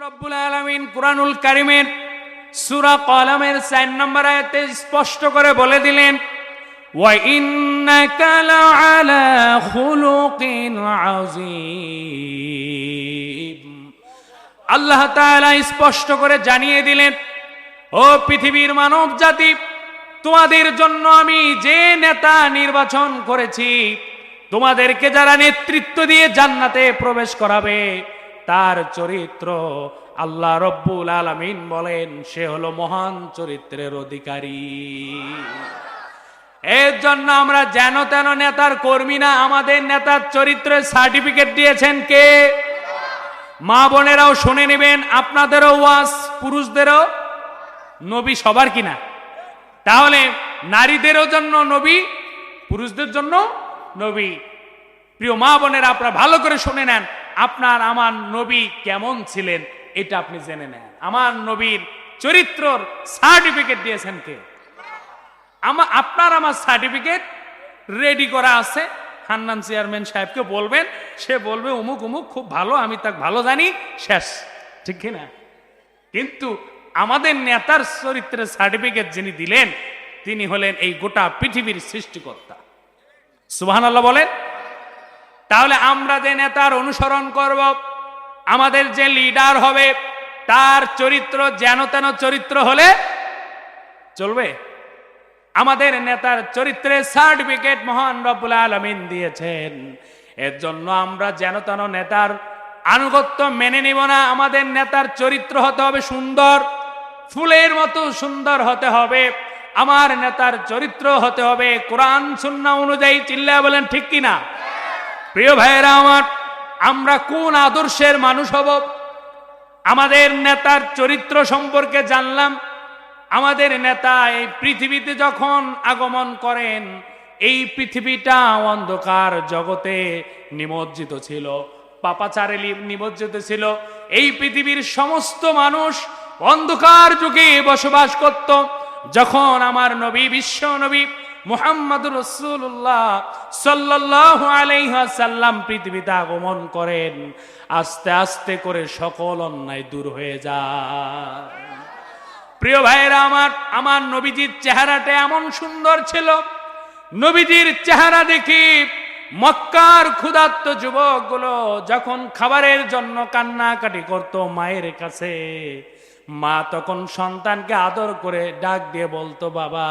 রব্বুল আলামিন সূরা কলমের 4 নম্বর আয়াতে স্পষ্ট করে বলে দিলেন ইন্নাকা লাআলা খুলুকিন আযীম। আল্লাহ স্পষ্ট করে জানিয়ে দিলেন, ও পৃথিবীর মানব জাতি, তোমাদের জন্য আমি যে নেতা নির্বাচন করেছি, তোমাদেরকে যারা নেতৃত্ব দিয়ে জান্নাতে প্রবেশ করাবে তার চরিত্র আল্লাহ রব্বুল আলামিন বলেন, সে হলো মহান চরিত্রের অধিকারী। এর জন্য আমরা যেন তেন নেতার কর্মী না, আমাদের নেতার চরিত্রের সার্টিফিকেট দিয়েছেন কে? মা বোনেরাও শুনে নেবেন, আপনাদেরও ওয়াস পুরুষদেরও। নবী সবার কিনা? তাহলে নারীদেরও জন্য নবী, পুরুষদের জন্য নবী। প্রিয় মা বোনেরা, আপনারা ভালো করে শুনে নেন আপনার আমার নবী কেমন ছিলেন, এটা আপনি জেনে নেন। আমার নবীর চরিত্রর সার্টিফিকেট দিয়েছেন কে? আমার আপনার আমার সার্টিফিকেট রেডি করা আছে। হান্নান চেয়ারম্যান সাহেবকে বলবেন, সে বলবে অমুক অমুক খুব ভালো, আমি তাকে ভালো জানি, শেষ। ঠিক কি না কিন্তু আমাদের নেতার চরিত্রের সার্টিফিকেট যিনি দিলেন, তিনি হলেন এই গোটা পৃথিবীর সৃষ্টিকর্তা। সুবহান আল্লাহ বলেন তাহলে আমরা যে নেতার অনুসরণ করব, আমাদের যে লিডার হবে, তার চরিত্র যেন তেন চরিত্র হলে চলবে। আমাদের নেতার চরিত্রে সার্টিফিকেট মহান রব্বুল আলমিন দিয়েছেন। এর জন্য আমরা যেন তেন নেতার আনুগত্য মেনে নিব না। আমাদের নেতার চরিত্র হতে হবে সুন্দর, ফুলের মতো সুন্দর হতে হবে। আমার নেতার চরিত্র হতে হবে কোরআন সুন্না অনুযায়ী। চিল্লা বলেন, ঠিক কিনা? প্রিয় ভাইয়েরা আমার, আমরা কোন আদর্শের মানুষ হব? আমাদের নেতার চরিত্র সম্পর্কে জানলাম। আমাদের নেতা এই পৃথিবীতে যখন আগমন করেন, এই পৃথিবীটা অন্ধকার জগতে নিমজ্জিত ছিল, পাপাচারে নিমজ্জিত ছিল। এই পৃথিবীর সমস্ত মানুষ অন্ধকার যুগে বসবাস করত। যখন আমার নবী, বিশ্ব নবী মুহাম্মদ রসুল্লাহ সাল্লাহ আলাইহাসাল্লাম পৃথিবীতে আগমন করেন, আস্তে আস্তে করে সকল অন্যায় দূর হয়ে যায়। প্রিয় ভাইয়েরা, আমার আমার নবীজির চেহারাটা এমন সুন্দর ছিল। নবীজির চেহারা দেখি মক্কার ক্ষুধার্ত যুবকগুলো যখন খাবারের জন্য কান্নাকাটি করত মায়ের কাছে, মা তখন সন্তানকে আদর করে ডাক দিয়ে বলতো, বাবা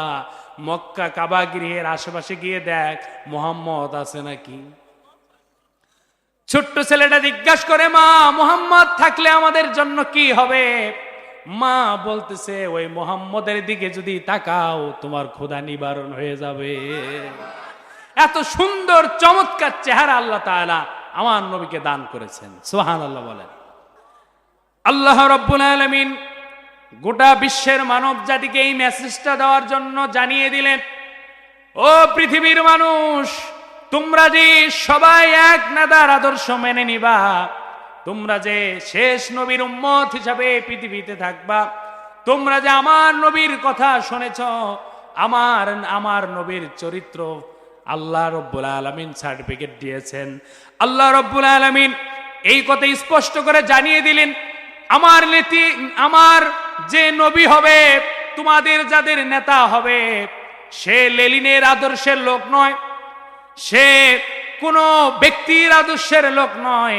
মক্কা কাবা গৃহের আশেপাশে গিয়ে দেখ মোহাম্মদ আছে নাকি। ছোট্ট ছেলেটা জিজ্ঞাসা করে, মা, মোহাম্মদ থাকলে আমাদের জন্য কি হবে? মা বলতেছে, ওই মোহাম্মদের দিকে যদি তাকাও, তোমার ক্ষুধা নিবারণ হয়ে যাবে। এত সুন্দর, চমৎকার চেহারা আল্লাহ তাআলা আমার নবীকে দান করেছেন। সোহান আল্লাহ বলেন। আল্লাহ রব্বুল আলমিন গোটা বিশ্বের মানব জাতিকে এই মেসেজটা দেওয়ার জন্য জানিয়ে দিলেন, ও পৃথিবীর মানুষ, তোমরা যে সবাই এক নেতার আদর্শ মেনে নিবা, তোমরা যে শেষ নবীর উম্মত হিসাবে পৃথিবীতে থাকবা, তোমরা যে আমার নবীর কথা শুনেছ, আমার আমার নবীর চরিত্র আল্লাহ রব্বুল আলমিন সার্টিফিকেট দিয়েছেন। আল্লাহ রব্বুল আলমিন এই কথা স্পষ্ট করে জানিয়ে দিলেন, আমার নীতি, আমার যে নবী হবে, তোমাদের যাদের নেতা হবে, সে লেলিনের আদর্শের লোক নয়, সে কোনো ব্যক্তির আদর্শের লোক নয়,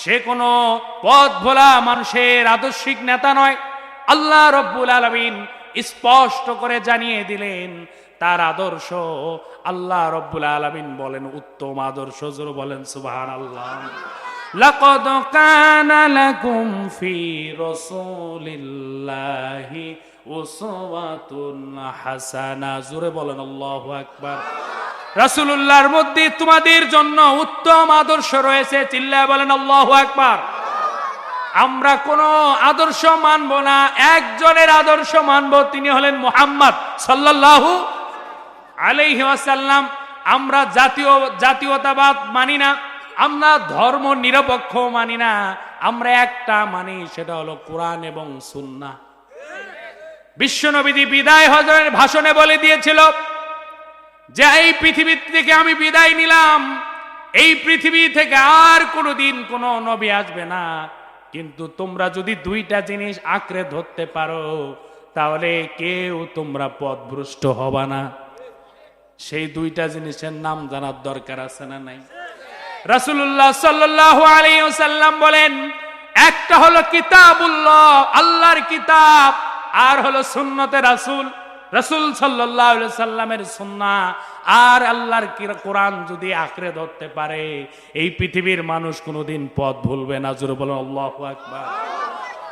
সে কোনো পথ ভোলা মানুষের আদর্শিক নেতা নয়। আল্লাহ রব্বুল আলমিন স্পষ্ট করে জানিয়ে দিলেন, তার আদর্শ আল্লাহ রব্বুল আলমিন বলেন, উত্তম আদর্শ জোর বলেন সুবাহান আল্লাহ لقد كان لكم في رسول الله أسوة حسنة জোরে বলেন আল্লাহু আকবার রাসূলুল্লাহর মধ্যে তোমাদের জন্য উত্তম আদর্শ রয়েছে চিল্লায় বলেন আল্লাহু আকবার আমরা কোন আদর্শ মানব না একজনের আদর্শ মানব তিনি হলেন মুহাম্মদ সাল্লাল্লাহু আলাইহি ওয়াসাল্লাম আমরা জাতীয় জাতীয়তাবাদ মানি না আমরা ধর্ম নিরপেক্ষ মানি না, আমরা একটা মানি, সেটা হলো কোরআন এবং সুন্নাহ। বিশ্বনবীজি বিদায় হজরের ভাষণে বলে দিয়েছিল, যে এই পৃথিবী থেকে আমি বিদায় নিলাম, এই পৃথিবী থেকে আর কোনোদিন কোনো নবী আসবে না। কিন্তু তোমরা যদি দুইটা জিনিস আঁকড়ে ধরতে পারো, তাহলে কেউ তোমরা পথভ্রষ্ট হবা না। সেই দুইটা জিনিসের নাম জানার দরকার আছে না নাই? রাসূলুল্লাহ সাল্লাল্লাহু আলাইহি বলেন, একটা হলো কিতাবুল্লাহ, আল্লাহর কিতাব, আর হলো সুন্নতে রাসূল রাসূল আলাইহি সাল্লামের সুন্নাহ, আর আল্লাহর কোরআন যদি আঁকড়ে ধরতে পারে, এই পৃথিবীর মানুষ কোনোদিন পথ ভুলবে না। জোরে বলেন, আল্লাহু আকবার।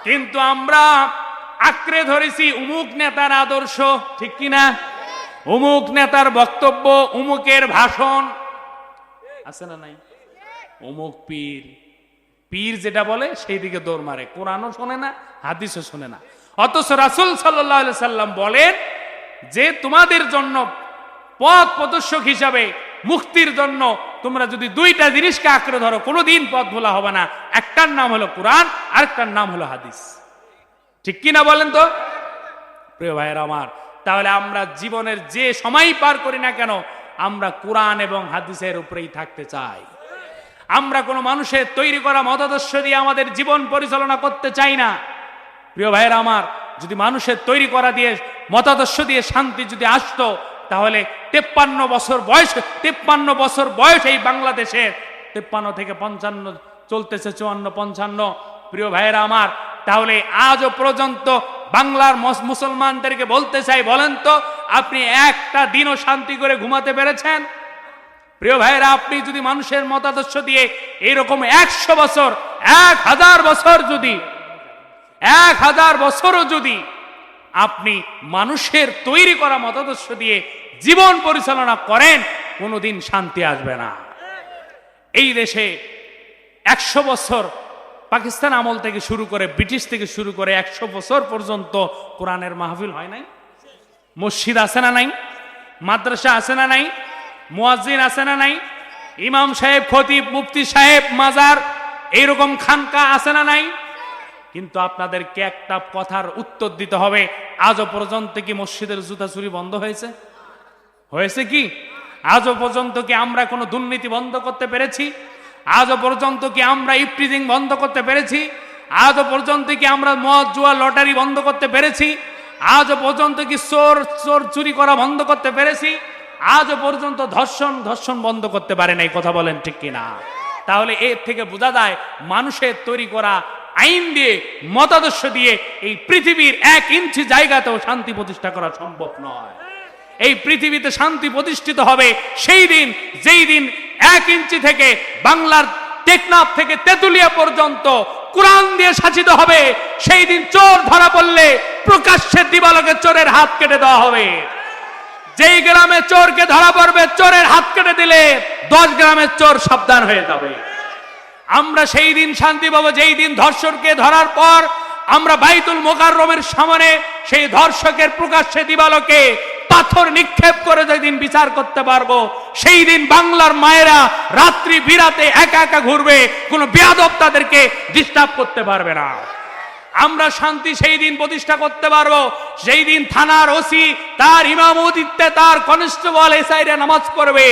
কিন্তু আমরা আঁকড়ে ধরেছি উমুক নেতার আদর্শ, ঠিক কি না? উমুক নেতার বক্তব্য, উমুকের ভাষণ, আছে না নাই? অমুক পীর। পীর যেটা বলে সেই দিকে দৌড় মারে। কোরআনও শোনে না, হাদিসও শোনে না। অথচ রাসুল সাল্লাহ সাল্লাম বলেন যে, তোমাদের জন্য পথ প্রদর্শক হিসাবে, মুক্তির জন্য তোমরা যদি দুইটা জিনিসকে আঁকড়ে ধরো, কোনোদিন পথ ভোলা হবে না। একটার নাম হলো কোরআন, আরেকটার নাম হলো হাদিস। ঠিক কি না বলেন তো? প্রিয় ভাইয়ের আমার, তাহলে আমরা জীবনের যে সময় পার করি না কেন, আমরা কোরআন এবং হাদিসের উপরেই থাকতে চাই। আমরা কোনো মানুষের তৈরি করা মতাদর্শ দিয়ে আমাদের জীবন পরিচালনা করতে চাই না। প্রিয় ভাইয়েরা আমার, যদি মানুষের তৈরি করা দিয়ে মতাদর্শ দিয়ে শান্তি যদি আসতো, তাহলে তেপ্পান্ন বছর বয়স, তেপ্পান্ন বছর বয়স এই বাংলাদেশের তেপ্পান্ন থেকে পঞ্চান্ন, চলতেছে চুয়ান্ন, পঞ্চান্ন। প্রিয় ভাইয়েরা আমার, তাহলে আজও পর্যন্ত বাংলার মস- মুসলমানদেরকে বলতে চাই, বলেন তো, আপনি একটা দিনও শান্তি করে ঘুমাতে পেরেছেন? প্রিয় ভাইরা আপনি যদি মানুষের মতাদর্শ দিয়ে এরকম একশো বছর, এক হাজার বছর যদি, এক হাজার বছরও যদি আপনি মানুষের তৈরি করা মতাদর্শ দিয়ে জীবন পরিচালনা করেন, কোনোদিন শান্তি আসবে না। এই দেশে একশো বছর পাকিস্তান আমল থেকে শুরু করে, ব্রিটিশ থেকে শুরু করে একশো বছর পর্যন্ত কোরআনের মাহফিল হয় নাই? মসজিদ আছে না নাই? মাদ্রাসা আছে না নাই? মুয়াজ্জিন আছে না নাই? ইমাম সাহেব, খতিব, মুফতি সাহেব, মাজার, এইরকম খানকা আছে না নাই? কিন্তু আপনাদেরকে একটা কথার উত্তর দিতে হবে। আজও পর্যন্ত কি মসজিদের জুতা চুরি বন্ধ হয়েছে? হয়েছে কি? আজও পর্যন্ত কি আমরা কোনো দুর্নীতি বন্ধ করতে পেরেছি? আজও পর্যন্ত কি আমরা ইফটিজিং বন্ধ করতে পেরেছি? আজও পর্যন্ত কি আমরা মদ লটারি বন্ধ করতে পেরেছি? আজও পর্যন্ত কি চোর চোর চুরি করা বন্ধ করতে পেরেছি? আজও পর্যন্ত ধর্ষণ ধর্ষণ বন্ধ করতে পারে নাই, কথা বলেন ঠিক কিনা? তাহলে এর থেকে বোঝা যায়, মানুষের তৈরি করা আইন দিয়ে, মতাদর্শ দিয়ে এই পৃথিবীর এক ইঞ্চি জায়গাতেও শান্তি প্রতিষ্ঠা করা সম্ভব নয়। এই পৃথিবীতে শান্তি প্রতিষ্ঠিত হবে সেই দিন, যেই দিন এক ইঞ্চি থেকে বাংলার টেকনাফ থেকে তেতুলিয়া পর্যন্ত কোরআন দিয়ে শাসিত হবে, সেই দিন চোর ধরা পড়লে প্রকাশ্যে দিবালকে চোরের হাত কেটে দেওয়া হবে। যেই গ্রামে চোরকে ধরা পড়বে, চোরের হাত কেটে দিলে দশ গ্রামের চোর সাবধান হয়ে যাবে। আমরা সেই দিন শান্তি পাবো, যেই দিন ধর্ষককে ধরার পর আমরা বাইতুল মোকাররমের সামনে সেই ধর্ষকের প্রকাশ্যে দিবালোকে পাথর নিক্ষেপ করে যেদিন বিচার করতে পারব, সেই দিন বাংলার মায়েরা রাত্রি বিরাতে একা একা ঘুরবে, কোনো বেয়াদব তাদেরকে ডিস্টার্ব করতে পারবে না। আমরা শান্তি সেই দিন প্রতিষ্ঠা করতে পারব। সেই দিন থানার ওসি তার ইমামতিত্বে তার কনস্টেবল এসআইরা নামাজ পড়বে,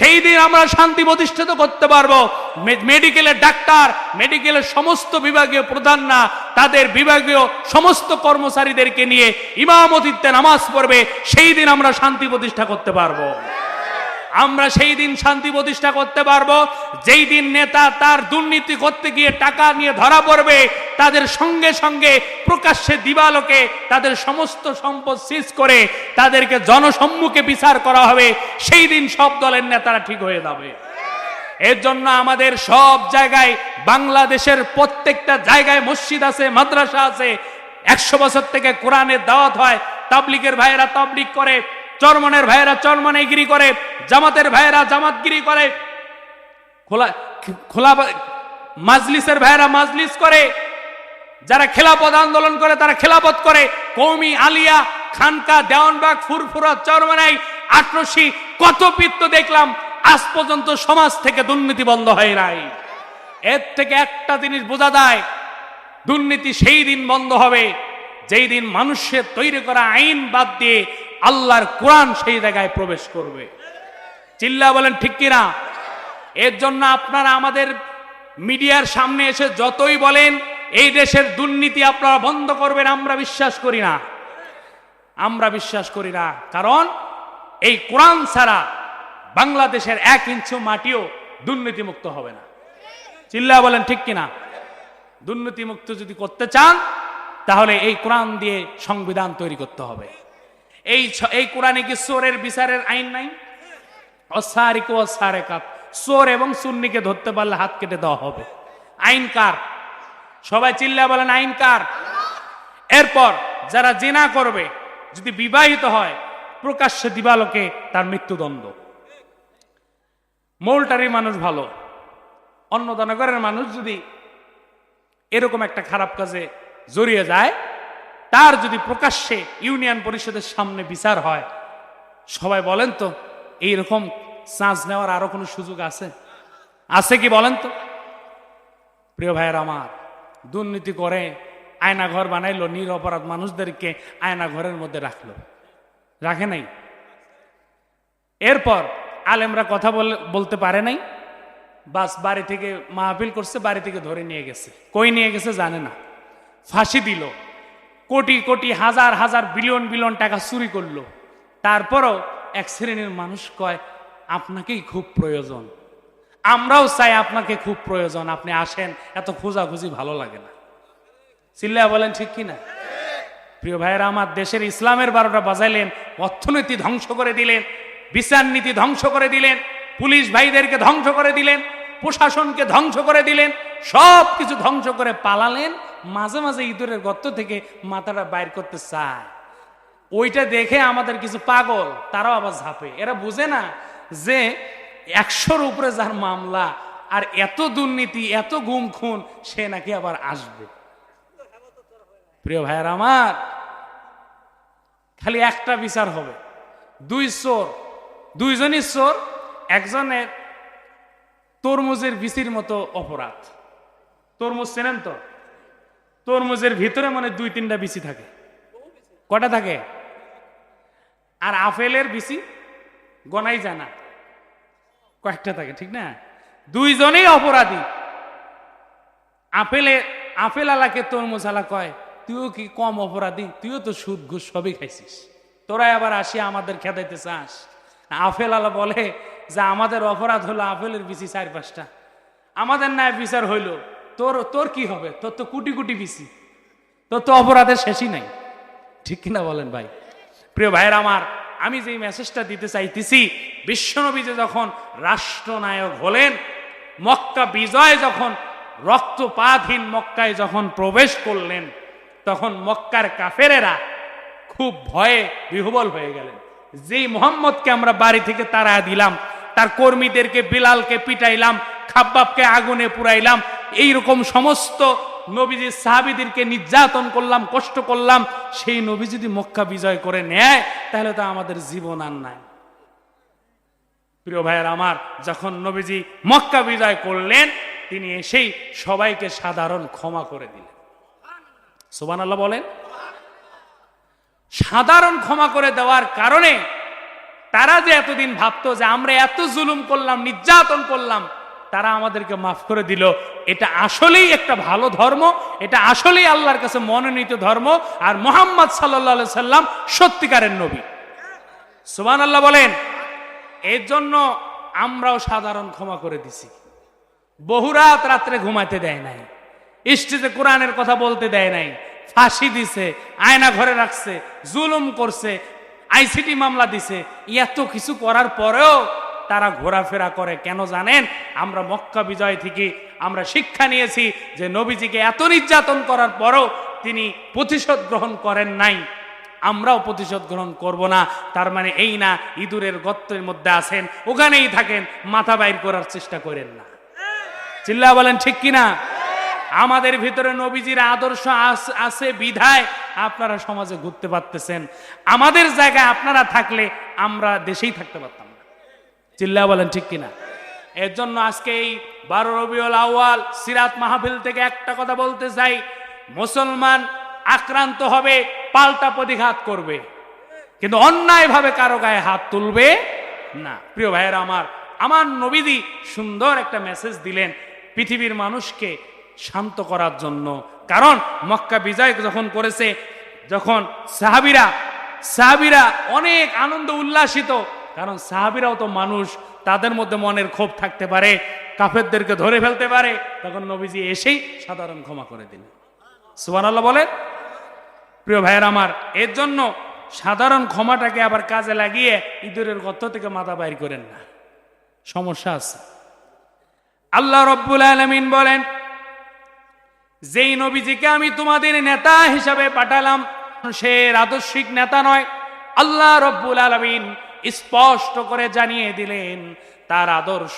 সেই দিন আমরা শান্তি প্রতিষ্ঠিত করতে পারব। মেডিকেলের ডাক্তার, মেডিকেলের সমস্ত বিভাগীয় প্রধান না, তাদের বিভাগীয় সমস্ত কর্মচারীদেরকে নিয়ে ইমামতিত্বে নামাজ পড়বে, সেই দিন আমরা শান্তি প্রতিষ্ঠা করতে পারব। আমরা সেই দিন শান্তি প্রতিষ্ঠা করতে পারব। যেই দিন নেতা তার দুর্নীতি করতে গিয়ে টাকা নিয়ে ধরা পড়বে, তাদের সঙ্গে সঙ্গে প্রকাশ্যে দিবালোকে তাদের সমস্ত সম্পদ সিজ করে তাদেরকে জনসম্মুখে বিচার করা হবে। সেই দিন সব দলের নেতারা ঠিক হয়ে যাবে। এর জন্য আমাদের সব জায়গায় বাংলাদেশের প্রত্যেকটা জায়গায় মসজিদ আছে, মাদ্রাসা আছে। একশো বছর থেকে কোরআনের দাওয়াত হয়। তাবলিগের ভাইয়েরা তাবলিগ করে। চরমনের ভাইয়েরা চরমনেগিরি করে, জামাতের ভাইয়েরা জামাতগিরি করে, খোলা খোলা মাজলিসের ভাইয়েরা মাজলিস করে, যারা খেলাপথ আন্দোলন করে তারা খেলাপথ করে। কৌমি আলিয়া, খানকা, দেওয়ানবাগ, ফুরফুরা, চরমানাই, আটরশি, কত পিত্ত দেখলাম, আজ পর্যন্ত সমাজ থেকে দুর্নীতি বন্ধ হয় নাই। এর থেকে একটা জিনিস বোঝা যায়, দুর্নীতি সেই দিন বন্ধ হবে, যেই দিন মানুষের তৈরি করা আইন বাদ দিয়ে আল্লাহর কোরআন সেই জায়গায় প্রবেশ করবে। চিল্লা বলেন, ঠিক কিনা? এর জন্য আপনারা আমাদের মিডিয়ার সামনে এসে যতই বলেন, এই দেশের দুর্নীতি আপনারা বন্ধ করবেন, আমরা বিশ্বাস করি না। আমরা বিশ্বাস করি না, কারণ এই কোরআন ছাড়া বাংলাদেশের এক ইঞ্চু মাটিও দুর্নীতিমুক্ত হবে না। চিল্লা বলেন, ঠিক কিনা? দুর্নীতিমুক্ত যদি করতে চান, তাহলে এই কোরআন দিয়ে সংবিধান তৈরি করতে হবে। এই এই কোরআনে কি চোরের বিচারের আইন নাই? অসারিক ও সারেকাত চোর এবং সুন্নিকে ধরতে পারলে হাত কেটে দেওয়া হবে। আইন কার? সবাই চিল্লা বলেন, আইন কার? এরপর যারা জেনা করবে, যদি বিবাহিত হয়, প্রকাশ্যে দিবালোকে তার মৃত্যুদণ্ড। মৌলটারি মানুষ ভালো। অন্নদানগরের মানুষ যদি এরকম একটা খারাপ কাজে জড়িয়ে যায় তার যদি প্রকাশ্যে ইউনিয়ন পরিষদের সামনে বিচার হয়, সবাই বলেন তো, এইরকম চান্স নেওয়ার আরও কোনো সুযোগ আছে? আছে কি বলেন তো? প্রিয় ভাইয়ের আমার, দুর্নীতি করে আয়না ঘর বানাইলো, নিরপরাধ মানুষদেরকে আয়না ঘরের মধ্যে রাখল। রাখে নাই। এরপর আলেমরা কথা বলে, বলতে পারে নাই। বাস বাড়ি থেকে মাহফিল করছে, বাড়ি থেকে ধরে নিয়ে গেছে। কই নিয়ে গেছে জানে না। ফাঁসি দিল। কোটি কোটি হাজার হাজার বিলিয়ন বিলিয়ন টাকা চুরি করল। তারপরও এক শ্রেণির মানুষ কয়, আপনাকেই খুব প্রয়োজন। আমরাও চাই আপনাকে খুব প্রয়োজন। আপনি আসেন, এত খোঁজাখুঁজি ভালো লাগে না। চিল্লা বলেন, ঠিক কিনা প্রিয় ভাইয়েরা, আমার দেশের ইসলামের বারোটা বাজাইলেন, অর্থনীতি ধ্বংস করে দিলেন বিচার নীতি ধ্বংস করে দিলেন, পুলিশ ভাইদেরকে ধ্বংস করে দিলেন প্রশাসনকে ধ্বংস করে দিলেন, সব কিছু ধ্বংস করে পালালেন, মাঝে মাঝে ইঁদুরের গর্ত থেকে মাথাটা বাইর করতে চায়। ওইটা দেখে আমাদের কিছু পাগল, তারাও আবার ঝাঁপে। এরা বুঝে না যে একশোর উপরে যার মামলা আর এত দুর্নীতি, এত গুম খুন, সে নাকি আবার আসবে। প্রিয় ভাইয়ের আমার, খালি একটা বিচার হবে। দুই চোর, দুইজনই চোর, একজনের তরমুজের বিচির মতো অপরাধ। তরমুজ চেনেন তো? তরমুজের ভিতরে মানে দুই তিনটা বিচি থাকে। কটা থাকে? আর আপেলের বিচি গনাই জানা কয়েকটা থাকে, ঠিক না? দুইজনেই অপরাধী। আপেলে আপেল আলাকে তরমুজ আলা কয়, তুইও কি কম অপরাধী? তুইও তো সুদ, ঘুষ সবই খাইছিস। তোরা আবার আসি আমাদের খেদাইতে চাস। আপেল আলা বলে যে আমাদের অপরাধ হলো আপেলের বিচি চার পাঁচটা। আমাদের ন্যায় বিচার হইল। তোর তোর কি হবে? তোর তো কুটি কুটি বিচি। তোর তো অপরাধের শেষই নাই। ঠিক কিনা বলেন ভাই? প্রিয় ভাইয়ের আমার, আমি যে মেসেজটা দিতে চাইতেছি, বিশ্বনবী যে যখন রাষ্ট্রনায়ক হলেন, মক্কা বিজয় যখন, রক্তপাতহীন মক্কায় যখন প্রবেশ করলেন, তখন মক্কার কাফেরেরা খুব ভয়ে বিহবল হয়ে গেলেন। যেই মোহাম্মদকে আমরা বাড়ি থেকে তাড়া দিলাম তার কর্মীদেরকে বিলালকে পিটাইলাম, খাব্বাবকে আগুনে পুরাইলাম, এইরকম সমস্ত নবীজি সাহাবিদেরকে নির্যাতন করলাম, কষ্ট করলাম, সেই নবী যদি মক্কা বিজয় করে নেয়, তাহলে তো আমাদের জীবন আর নাই। প্রিয় ভাইয়ের আমার, যখন নবীজি মক্কা বিজয় করলেন, তিনি এসেই সবাইকে সাধারণ ক্ষমা করে দিলেন। সুবান আল্লাহ বলেন। সাধারণ ক্ষমা করে দেওয়ার কারণে তারা যে এতদিন ভাবতো যে আমরা এত জুলুম করলাম, নির্যাতন করলাম, তারা আমাদেরকে মাফ করে দিল। এটা আসলেই একটা ভালো ধর্ম, এটা আসলেই আল্লাহর কাছে মনোনীত ধর্ম, আর মোহাম্মদ সাল্লা সাল্লাম সত্যিকারের নবী। সুবান আল্লাহ বলেন, এর জন্য আমরাও সাধারণ ক্ষমা করে দিছি। বহুরাত রাত্রে ঘুমাতে দেয় নাই, স্টেজে কোরআনের কথা বলতে দেয় নাই, ফাঁসি দিছে, আয়না ঘরে রাখছে, জুলুম করছে আইসিটি মামলা দিছে। এত কিছু করার পরেও তারা ঘোরাফেরা করে। কেন জানেন? আমরা মক্কা বিজয় থেকে আমরা শিক্ষা নিয়েছি যে নবীজিকে এত নির্যাতন করার পরও তিনি প্রতিশোধ গ্রহণ করেন নাই। আমরাও প্রতিশোধ গ্রহণ করব না। তার মানে এই না, ইঁদুরের গর্তের মধ্যে আছেন, ওখানেই থাকেন, মাথা বাইর করার চেষ্টা করেন না। চিল্লা বলেন, ঠিক কিনা? আমাদের ভিতরে নবীজির আদর্শ আছে, বিধায় আপনারা সমাজে ঘুরতে পারতেছেন। আমাদের জায়গায় আপনারা থাকলে আমরা দেশেই থাকতে পারতাম না। চিল্লা বলেন ঠিক কিনা? এর জন্য আজকে এই বারো রবিউল আউয়াল সিরাত মাহফিল থেকে একটা কথা বলতে চাই। মুসলমান আক্রান্ত হবে, পাল্টা প্রতিঘাত করবে। কিন্তু অন্যায়ভাবে কারও গায়ে হাত তুলবে না। প্রিয় ভাইয়েরা আমার আমার নবীদি সুন্দর একটা মেসেজ দিলেন পৃথিবীর মানুষকে শান্ত করার জন্য। কারণ মক্কা বিজয় যখন করেছে, যখন সাহাবিরা সাহাবিরা অনেক আনন্দ উল্লাসিত, কারণ সাহাবিরাও তো মানুষ, তাদের মধ্যে মনের ক্ষোভ থাকতে পারে, কাফেরদেরকে ধরে ফেলতে পারে, তখন নবীজি এসেই সাধারণ ক্ষমা করে দিলেন। সুবান আল্লাহ বলেন, প্রিয় ভাইয়ের আমার, এর জন্য সাধারণ ক্ষমাটাকে আবার কাজে লাগিয়ে ইঁদুরের গর্ত থেকে মাথা বাইর করেন না। সমস্যা আছে। আল্লাহ রব্বুল আলমিন বলেন যেই নবীজিকে আমি তোমাদের নেতা হিসাবে পাঠালাম সে আদর্শিক নেতা নয় আল্লাহ রব্বুল আলমিন স্পষ্ট করে জানিয়ে দিলেন তার আদর্শ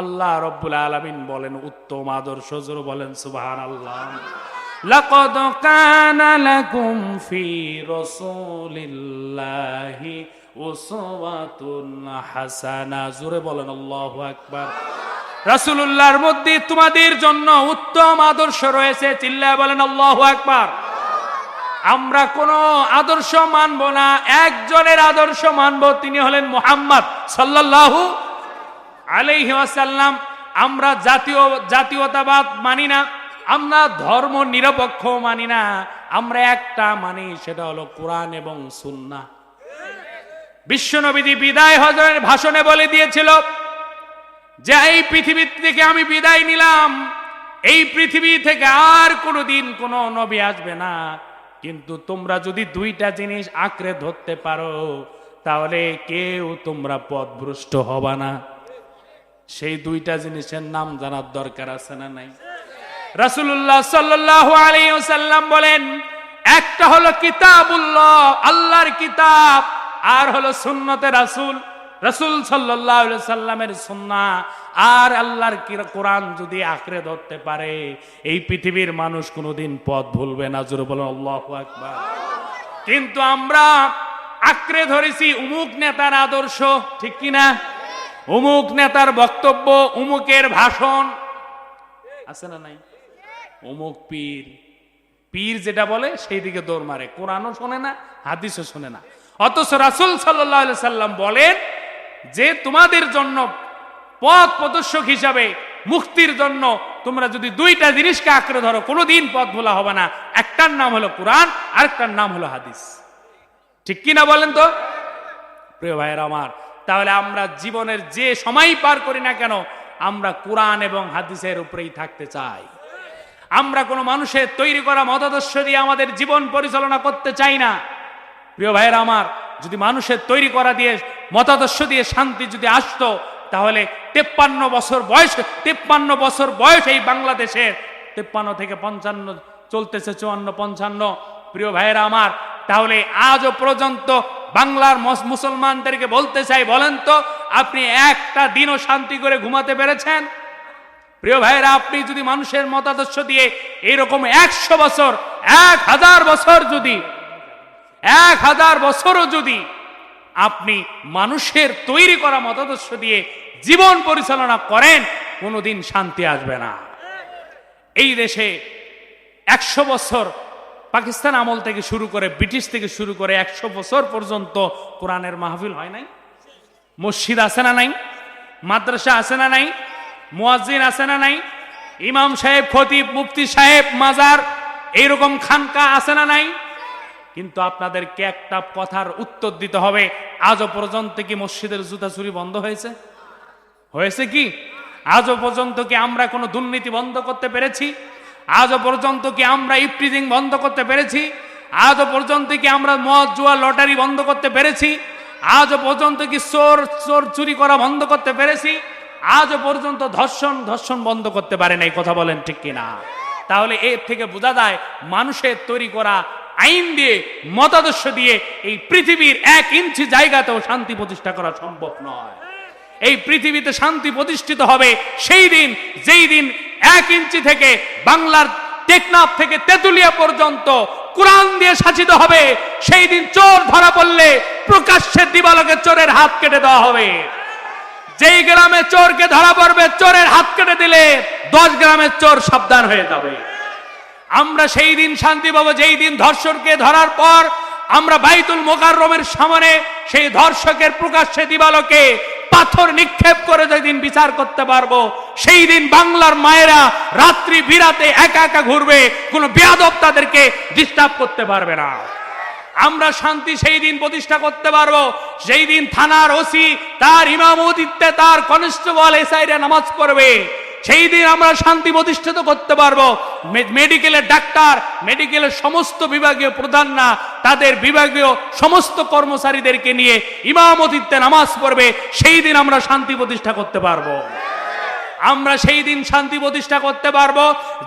আল্লাহ রব্বুল আলমিন বলেন উত্তম আদর্শ জোর বলেন সুবাহান আল্লাহ لقد كان لكم في رسول الله আল্লাহ আকবার। রাসুল্লাহর মধ্যে তোমাদের জন্য উত্তম আদর্শ রয়েছে। চিল্লায় বলেন, আল্লাহ একবার আমরা কোন আদর্শ মানব না, একজনের আদর্শ মানব। তিনি হলেন মোহাম্মদ সাল্লাহু আলাইহাসাল্লাম আমরা জাতীয়, জাতীয়তাবাদ মানি না, আমরা ধর্ম নিরপেক্ষ মানি না। আমরা একটা মানি, সেটা হলো কোরআন এবং সুন্না বিশ্বনবীজি বিদায় হজরের ভাষণে বলে দিয়েছিল যে, এই পৃথিবী থেকে আমি বিদায় নিলাম। এই পৃথিবী থেকে আর কোনোদিন কোনো নবী আসবে না। কিন্তু তোমরা যদি দুইটা জিনিস আঁকড়ে ধরতে পারো, তাহলে কেউ তোমরা পথভ্রষ্ট হবা না। সেই দুইটা জিনিসের নাম জানার দরকার আছে না নাই? রাসূলুল্লাহ সাল্লাল্লাহু আলাইহি ওয়াসাল্লাম বলেন, একটা হলো কিতাবুল্লাহ, আল্লাহর কিতাব। আর হলো সুন্নতে রাসূল রাসূল সাল্লামের সুন্নাহ আর আল্লাহর কোরআন যদি আঁকড়ে ধরতে পারে, এই পৃথিবীর মানুষ কোনোদিন পথ ভুলবে না। জোরে বলেন, আল্লাহু কিন্তু আমরা আঁকড়ে ধরেছি উমুক নেতার আদর্শ, ঠিক কি না উমুক নেতার বক্তব্য, উমুকের ভাষণ। আছে না নাই? অমুক পীর। পীর যেটা বলে সেই দিকে দৌড় মারে। কোরআনও শোনে না, হাদিসও শোনে না। অথচ রাসুল সাল্লাহ সাল্লাম বলেন যে তোমাদের জন্য পথ প্রদর্শক হিসাবে, মুক্তির জন্য তোমরা যদি দুইটা জিনিসকে আঁকড়ে ধরো, কোনোদিন পথ ভোলা হবে না। একটার নাম হলো কোরআন, আরেকটার নাম হলো হাদিস। ঠিক কি না বলেন তো? প্রিয় ভাইয়ের আমার, তাহলে আমরা জীবনের যে সময় পার করি না কেন, আমরা কোরআন এবং হাদিসের উপরেই থাকতে চাই। আমরা কোনো মানুষের তৈরি করা মতাদর্শ দিয়ে আমাদের জীবন পরিচালনা করতে চাই না। প্রিয় ভাইয়ের আমার, যদি মানুষের তৈরি করা দিয়ে, মতাদর্শ দিয়ে শান্তি যদি আসতো, তাহলে তেপ্পান্ন বছর বয়স, তেপ্পান্ন বছর বয়স এই বাংলাদেশের তেপ্পান্ন থেকে পঞ্চান্ন, চলতেছে চুয়ান্ন, পঞ্চান্ন। প্রিয় ভাইয়েরা আমার, তাহলে আজও পর্যন্ত বাংলার মস- মুসলমানদেরকে বলতে চাই, বলেন তো, আপনি একটা দিনও শান্তি করে ঘুমাতে পেরেছেন? প্রিয় ভাইয়েরা, আপনি যদি মানুষের মতাদর্শ দিয়ে এরকম একশো বছর, এক হাজার বছর যদি এক হাজার বছরও যদি আপনি মানুষের তৈরি করা মতাদর্শ দিয়ে জীবন পরিচালনা করেন, কোনোদিন শান্তি আসবে না। এই দেশে একশো বছর পাকিস্তান আমল থেকে শুরু করে ব্রিটিশ থেকে শুরু করে একশো বছর পর্যন্ত কোরআনের মাহফিল হয় নাই? মসজিদ আছে না নাই? মাদ্রাসা আছে না নাই? মুয়াজ্জিন আছে না নাই? ইমাম সাহেব, খতিব, মুফতি সাহেব, মাজার, এইরকম খানকা আছে না নাই? কিন্তু আপনাদেরকে একটা কথার উত্তর দিতে হবে। আজও পর্যন্ত কি মসজিদের জুতা চুরি বন্ধ হয়েছে? হয়েছে কি? আজও পর্যন্ত কি আমরা কোনো দুর্নীতি বন্ধ করতে পেরেছি? আজও পর্যন্ত কি আমরা ইফটিজিং বন্ধ করতে পেরেছি? আজও পর্যন্ত কি আমরা মদ, জুয়া, লটারি বন্ধ করতে পেরেছি? আজও পর্যন্ত কি চোর চোর চুরি করা বন্ধ করতে পেরেছি? আজও পর্যন্ত ধর্ষণ ধর্ষণ বন্ধ করতে পারে নাই, কথা বলেন ঠিক কিনা? তাহলে এর থেকে বোঝা যায়, মানুষের তৈরি করা আইন দিয়ে, মতাদর্শ দিয়ে এই পৃথিবীর এক ইঞ্চি জায়গাতেও শান্তি প্রতিষ্ঠা করা সম্ভব নয়। এই পৃথিবীতে শান্তি প্রতিষ্ঠিত হবে সেই দিন, যেই দিন এক ইঞ্চি থেকে বাংলার টেকনাফ থেকে তেতুলিয়া পর্যন্ত কোরআন দিয়ে শাসিত হবে, সেই দিন চোর ধরা পড়লে প্রকাশ্যে দিবালকে চোরের হাত কেটে দেওয়া হবে। যেই গ্রামে চোরকে ধরা পড়বে, চোরের হাত কেটে দিলে দশ গ্রামের চোর সাবধান হয়ে যাবে। আমরা সেই দিন শান্তি পাবো, যেই দিন ধর্ষককে ধরার পর আমরা বাইতুল মোকাররমের সামনে সেই ধর্ষকের প্রকাশ্যে দিবালকে পাথর নিক্ষেপ করে যেদিন বিচার করতে পারব, সেই দিন বাংলার মায়েরা রাত্রি বিরাতে একা একা ঘুরবে, কোনো বেয়াদব তাদেরকে ডিস্টার্ব করতে পারবে না। আমরা শান্তি সেই দিন প্রতিষ্ঠা করতে পারব সেই দিন থানার ওসি তার ইমামতিত্বে তার কনস্টেবল এসআইরা নামাজ পড়বে সেই দিন আমরা শান্তি প্রতিষ্ঠিত করতে পারব। মেডিকেলের ডাক্তার মেডিকেলের সমস্ত বিভাগীয় প্রধান না তাদের বিভাগীয় সমস্ত কর্মচারীদেরকে নিয়ে ইমামতিত্বে নামাজ পড়বে। সেই দিন আমরা শান্তি প্রতিষ্ঠা করতে পারব। আমরা সেই দিন শান্তি প্রতিষ্ঠা করতে পারব।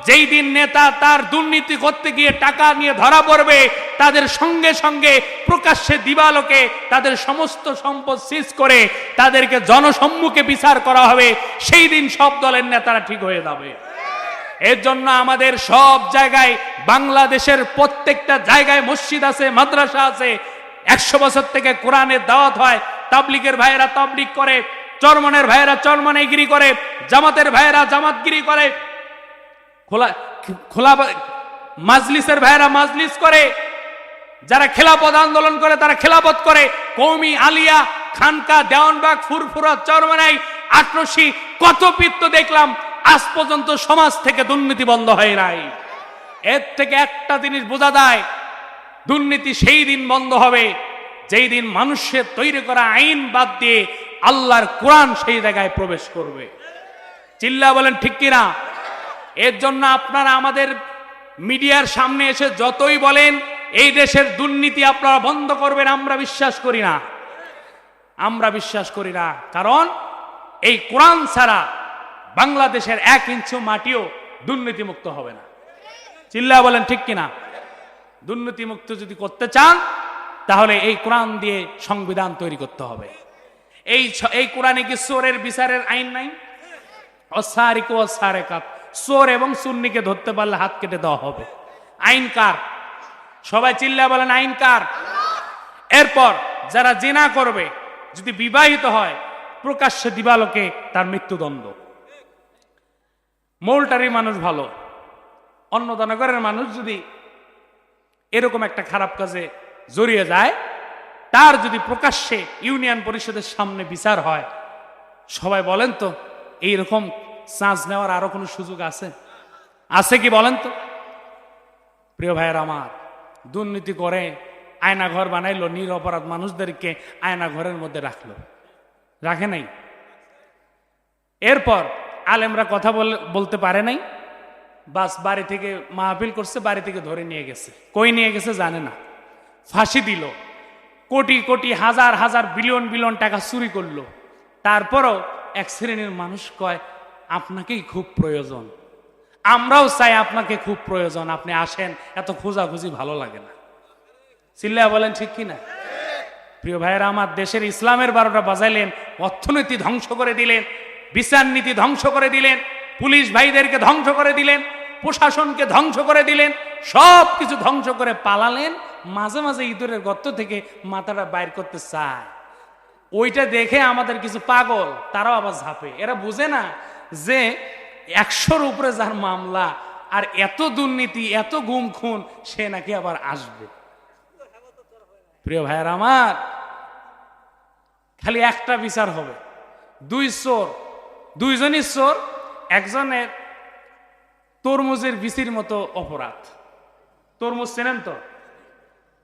যেই দিন নেতা তার দুর্নীতি করতে গিয়ে টাকা নিয়ে ধরা পড়বে, তাদের সঙ্গে সঙ্গে প্রকাশ্যে দিবালোকে তাদের সমস্ত সম্পদ সিজ করে তাদেরকে জনসম্মুখে বিচার করা হবে। সেই দিন সব দলের নেতারা ঠিক হয়ে যাবে। এর জন্য আমাদের সব জায়গায়, বাংলাদেশের প্রত্যেকটা জায়গায় মসজিদ আছে, মাদ্রাসা আছে। একশো বছর থেকে কোরআনের দাওয়াত হয়, তাবলিগের ভাইয়েরা তাবলিগ করে চরমনের ভাইয়েরা চরমনেগিরি করে, জামাতের ভাইয়েরা জামাতগিরি করে। খোলা খোলা মাজলিসের ভাইয়েরা মাজলিস করে। যারা খেলাপদ আন্দোলন করে, তারা খেলাপথ করে। কৌমি আলিয়া, খানকা, দেওয়ানবাগ, ফুরফুরা, চরমনাই আটরসি কত পিত্ত দেখলাম, আজ পর্যন্ত সমাজ থেকে দুর্নীতি বন্ধ হয় নাই। এর থেকে একটা জিনিস বোঝা যায়, দুর্নীতি সেই দিন বন্ধ হবে, যেই দিন মানুষের তৈরি করা আইন বাদ দিয়ে আল্লাহর কোরআন সেই জায়গায় প্রবেশ করবে। চিল্লা বলেন, ঠিক কিনা? এর জন্য আপনারা আমাদের মিডিয়ার সামনে এসে যতই বলেন, এই দেশের দুর্নীতি আপনারা বন্ধ করবেন, আমরা বিশ্বাস করি না। আমরা বিশ্বাস করি না। কারণ এই কোরআন ছাড়া বাংলাদেশের এক ইঞ্চু মাটিও দুর্নীতিমুক্ত হবে না। চিল্লা বলেন, ঠিক কিনা? দুর্নীতিমুক্ত যদি করতে চান, তাহলে এই কোরআন দিয়ে সংবিধান তৈরি করতে হবে। এই এই কোরআনে কি চোরের বিচারের আইন নাই? অসারিক ও চোর এবং সুন্নিকে ধরতে পারলে হাত কেটে দেওয়া হবে। আইন কার? সবাই চিল্লা বলেন, আইন কার? এরপর যারা জেনা করবে, যদি বিবাহিত হয়, প্রকাশ্যে দিবালোকে তার মৃত্যুদণ্ড। মৌলটারি মানুষ ভালো। অন্নদানগরের মানুষ যদি এরকম একটা খারাপ কাজে জড়িয়ে যায় তার যদি প্রকাশ্যে ইউনিয়ন পরিষদের সামনে বিচার হয়, সবাই বলেন তো, এইরকম চান্স নেওয়ার আরও কোনো সুযোগ আছে? আছে কি বলেন তো? প্রিয় ভাইয়ের আমার, দুর্নীতি করে আয়না ঘর বানাইলো নিরপরাধ মানুষদেরকে আয়না ঘরের মধ্যে রাখল। রাখে নাই। এরপর আলেমরা কথা বল- বলতে পারে নাই। বাস বাড়ি থেকে মাহফিল করছে, বাড়ি থেকে ধরে নিয়ে গেছে। কই নিয়ে গেছে জানে না। ফাঁসি দিল। কোটি কোটি হাজার হাজার বিলিয়ন বিলিয়ন টাকা চুরি করল। তারপরও এক শ্রেণির মানুষ কয়, আপনাকেই খুব প্রয়োজন। আমরাও চাই আপনাকে খুব প্রয়োজন। আপনি আসেন, এত খোঁজাখুঁজি ভালো লাগে না। চিল্লা বলেন, ঠিক কিনা প্রিয় ভাইয়েরা, আমার দেশের ইসলামের বারোটা বাজাইলেন, অর্থনীতি ধ্বংস করে দিলেন, বিচার নীতি ধ্বংস করে দিলেন, পুলিশ ভাইদেরকে ধ্বংস করে দিলেন, প্রশাসনকে ধ্বংস করে দিলেন সব কিছু ধ্বংস করে পালালেন মাঝে মাঝে ইঁদুরের গর্ত থেকে মাথাটা বাইর করতে চায়। ওইটা দেখে আমাদের কিছু পাগল, তারাও আবার ঝাঁপে। এরা বুঝে না যে একশোর উপরে যার মামলা আর এত দুর্নীতি, এত গুম খুন সে নাকি আবার আসবে। প্রিয় ভাইয়ের আমার, খালি একটা বিচার হবে। দুই চোর, দুইজনই চোর, একজনের তরমুজের বিচির মতো অপরাধ। তরমুজ চেনেন তো?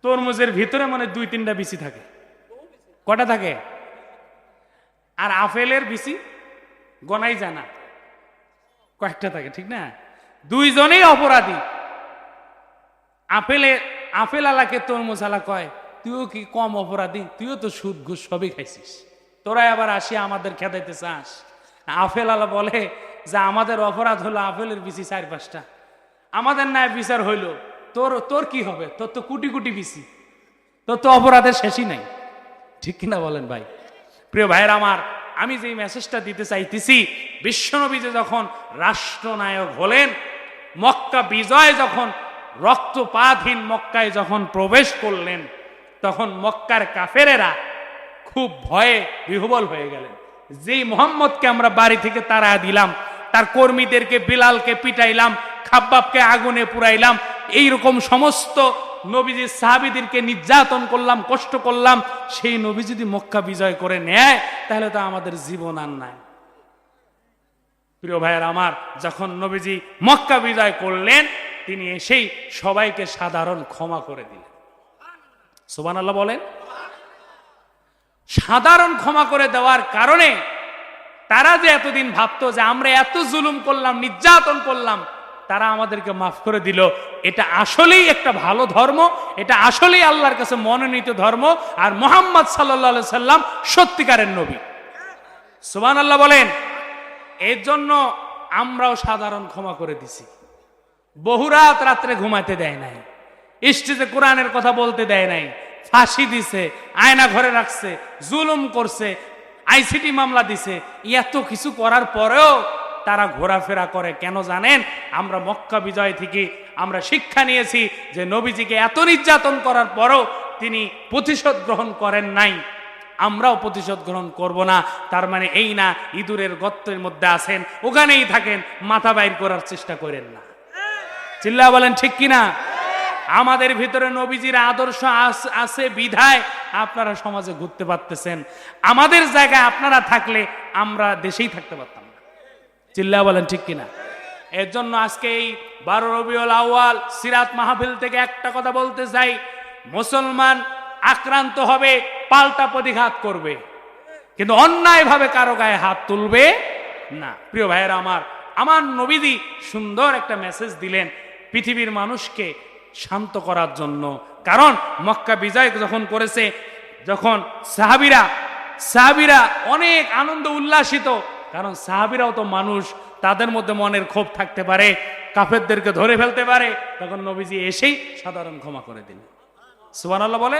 তরমুজের ভিতরে মানে দুই তিনটা বিচি থাকে। কটা থাকে? আর আপেলের বিচি গনাই জানা কয়েকটা থাকে, ঠিক না? দুইজনেই অপরাধী। আপেলে আপেল আলাকে তরমুজ আলা কয়, তুইও কি কম অপরাধী? তুইও তো সুদ ঘুষ সবই খাইছিস। তোরাই আবার আসি আমাদের খেদাইতে চাস? আপেল আলা বলে, যে আমাদের অপরাধ হলো আপেলের বিচি চার পাঁচটা। আমাদের ন্যায় বিচার হইল। তোর তোর কি হবে? তোর তো কোটি কোটি বিচি তোর তো অপরাধের শেষই নাই। ঠিক কিনা বলেন ভাই? প্রিয় ভাইয়ের আমার, আমি যে মেসেজটা দিতে চাইতেছি, বিশ্বনবী যে যখন রাষ্ট্রনায়ক হলেন, মক্কা বিজয় যখন, রক্তপাতহীন মক্কায় যখন প্রবেশ করলেন, তখন মক্কার কাফেরেরা খুব ভয়ে বিহবল হয়ে গেলেন। যেই মোহাম্মদকে আমরা বাড়ি থেকে তারা দিলাম, তার কর্মীদেরকে বিলালকে পিটাইলাম, খাব্বাবকে আগুনে পুরাইলাম এইরকম সমস্ত নবীজি সাহাবিদেরকে নির্যাতন করলাম, কষ্ট করলাম, সেই নবী যদি মক্কা বিজয় করে নেয়, তাহলে তো আমাদের জীবন আর নাই। প্রিয় ভাইয়ের আমার, যখন নবীজি মক্কা বিজয় করলেন, তিনি এসেই সবাইকে সাধারণ ক্ষমা করে দিলেন। সুবান আল্লাহ বলেন। সাধারণ ক্ষমা করে দেওয়ার কারণে তারা যে এতদিন ভাবতো যে আমরা এত জুলুম করলাম, নির্যাতন করলাম তারা আমাদেরকে মাফ করে দিল। এটা আসলেই একটা ভালো ধর্ম, এটা আসলেই আল্লাহর কাছে মনোনীত ধর্ম, আর মোহাম্মদ সাল্লা সাল্লাম সত্যিকারের নবী। সুবান আল্লাহ বলেন, এর জন্য আমরাও সাধারণ ক্ষমা করে দিছি। বহুরাত রাত্রে ঘুমাতে দেয় নাই। স্টেজে কোরআনের কথা বলতে দেয় নাই। ফাঁসি দিছে, আয়না ঘরে রাখছে, জুলুম করছে, আইসিটি মামলা দিছে। এত কিছু করার পরেও তারা ঘোরাফেরা করে। কেন জানেন? আমরা মক্কা বিজয় থেকে আমরা শিক্ষা নিয়েছি যে নবীজিকে এত নির্যাতন করার পরও তিনি প্রতিশোধ গ্রহণ করেন নাই। আমরাও প্রতিশোধ গ্রহণ করব না। তার মানে এই না, ইঁদুরের গর্তের মধ্যে আছেন, ওখানেই থাকেন, মাথা বাইর করার চেষ্টা করেন না। চিল্লা বলেন, ঠিক কিনা? আমাদের ভিতরে নবীজির আদর্শ আছে, বিধায় আপনারা সমাজে ঘুরতে পারতেছেন। আমাদের জায়গায় আপনারা থাকলে আমরা দেশেই থাকতে পারতাম চিল্লা বলেন ঠিক কিনা? এর জন্য আজকে এই বারো রবিউল আউয়াল সিরাত মাহফিল থেকে একটা কথা বলতে চাই। মুসলমান আক্রান্ত হবে, পাল্টা প্রতিঘাত করবে। কিন্তু অন্যায়ভাবে কারও গায়ে হাত তুলবে না। প্রিয় ভাইয়েরা আমার আমার নবীদি সুন্দর একটা মেসেজ দিলেন পৃথিবীর মানুষকে শান্ত করার জন্য। কারণ মক্কা বিজয় যখন করেছে, যখন সাহাবিরা সাহাবিরা অনেক আনন্দ উল্লাসিত কারণ সাহাবিরাও তো মানুষ, তাদের মধ্যে মনের ক্ষোভ থাকতে পারে, কাফেরদেরকে ধরে ফেলতে পারে। তখন নবীজি এসেই সাধারণ ক্ষমা করে দিলেন। সুবহানাল্লাহ বলে